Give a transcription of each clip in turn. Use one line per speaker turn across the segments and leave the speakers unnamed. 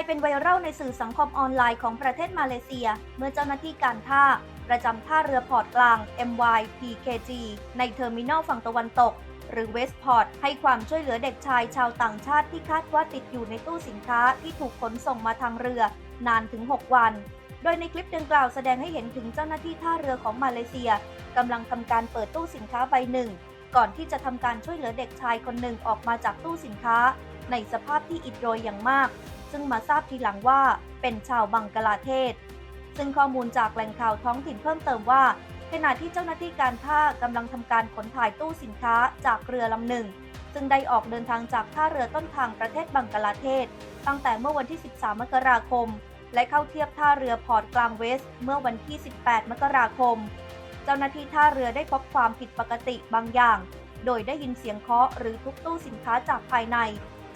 ายเป็นไวรัลในสื่อสังคมออนไลน์ของประเทศมาเลเซีย เมื่อเจ้าหน้าที่การท่า ประจำท่าเรือพอร์ตกลาง MY PKG ในเทอร์มินอลฝั่งตะวันตก หรือเวสต์พอร์ตให้ความช่วยเหลือเด็กชายชาวต่างชาติที่คาดว่าติดอยู่ในตู้สินค้าที่ถูกขนส่งมาทางเรือนานถึง 6 วัน โดยในคลิปดังกล่าวแสดงให้เห็นถึงเจ้าหน้าที่ท่าเรือของมาเลเซียกำลังทำการเปิดตู้สินค้าใบหนึ่ง ก่อนที่จะทำการช่วยเหลือเด็กชายคนหนึ่งออกมาจากตู้สินค้า ในสภาพที่อิดโรยอย่างมาก ซึ่งมาทราบทีหลังว่าเป็นชาวบังกลาเทศ ซึ่งข้อมูลจากแหล่งข่าวท้องถิ่นเพิ่มเติมว่า ขณะที่เจ้าหน้าที่การท่ากำลังทำการขนถ่ายตู้สินค้าจากเรือลำหนึ่ง ซึ่งได้ออกเดินทางจากท่าเรือต้นทางประเทศบังกลาเทศ ตั้งแต่เมื่อวันที่ 13 มกราคม และเข้าเทียบท่าเรือพอร์ตกลางเวสต์เมื่อวันที่ 18 มกราคม เจ้าหน้าที่ท่าเรือได้พบความผิดปกติบางอย่าง โดยได้ยินเสียงเคาะหรือทุบตู้สินค้าจากภายใน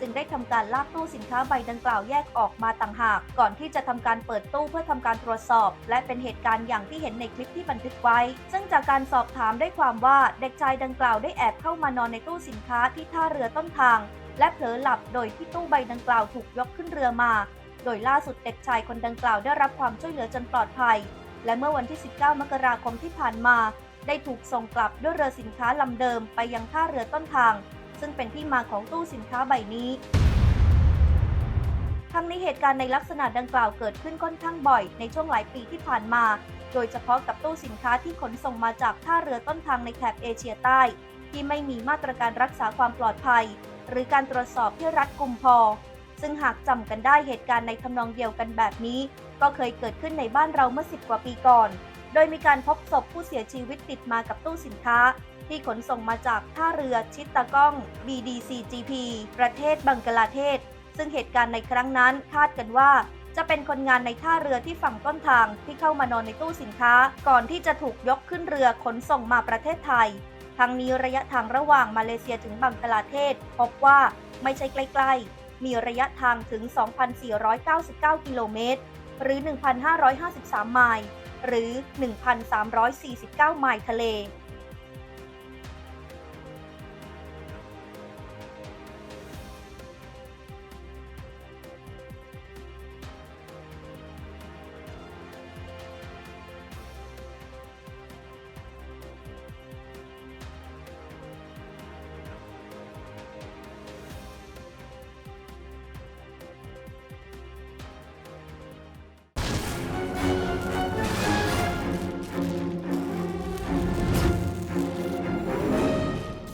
จึงได้ทำการลากตู้สินค้าใบดังกล่าวแยกออกมาต่างหาก ก่อนที่จะทำการเปิดตู้เพื่อทำการตรวจสอบ และเป็นเหตุการณ์อย่างที่เห็นในคลิปที่บันทึกไว้ ซึ่งจากการสอบถามได้ความว่าเด็กชายดังกล่าวได้แอบเข้ามานอนในตู้สินค้าที่ท่าเรือต้นทาง และเผลอหลับโดยที่ตู้ใบดังกล่าวถูกยกขึ้นเรือมา โดยล่าสุดเด็กชายคนดังกล่าวได้รับความช่วยเหลือจนปลอดภัย และเมื่อวันที่ 19 มกราคมที่ผ่านมา ได้ถูกส่งกลับด้วยเรือสินค้าลำเดิมไปยังท่าเรือต้นทาง ซึ่งเป็นที่มาของตู้สินค้าใบนี้ทั้งนี้เหตุการณ์ในลักษณะดังกล่าวเกิดขึ้นค่อนข้างบ่อยในช่วงหลายปีที่ผ่านมา โดยเฉพาะกับตู้สินค้าที่ขนส่งมาจากท่าเรือต้นทางในแถบเอเชียใต้ ที่ไม่มีมาตรการรักษาความปลอดภัย หรือการตรวจสอบที่รัดกุมพอ ซึ่งหากจำกันได้เหตุการณ์ในทำนองเดียวกันแบบนี้ ก็เคยเกิดขึ้นในบ้านเราเมื่อสิบกว่าปีก่อน โดยมีการพบศพผู้เสียชีวิตติดมากับตู้สินค้า ที่ขนส่งมาจากท่าเรือชิตตากล้อง BDCGP ประเทศบังกลาเทศ ซึ่งเหตุการณ์ในครั้งนั้นคาดกันว่าจะเป็นคนงานในท่าเรือที่ฝั่งต้นทางที่เข้ามานอนในตู้สินค้า ก่อนที่จะถูกยกขึ้นเรือขนส่งมาประเทศไทย ทั้งนี้ระยะทางระหว่างมาเลเซียถึงบังกลาเทศ พบว่าไม่ใช่ใกล้ๆ มีระยะทางถึง 2,499 กิโลเมตร หรือ 1,553 ไมล์ หรือ 1,349 ไมล์ทะเล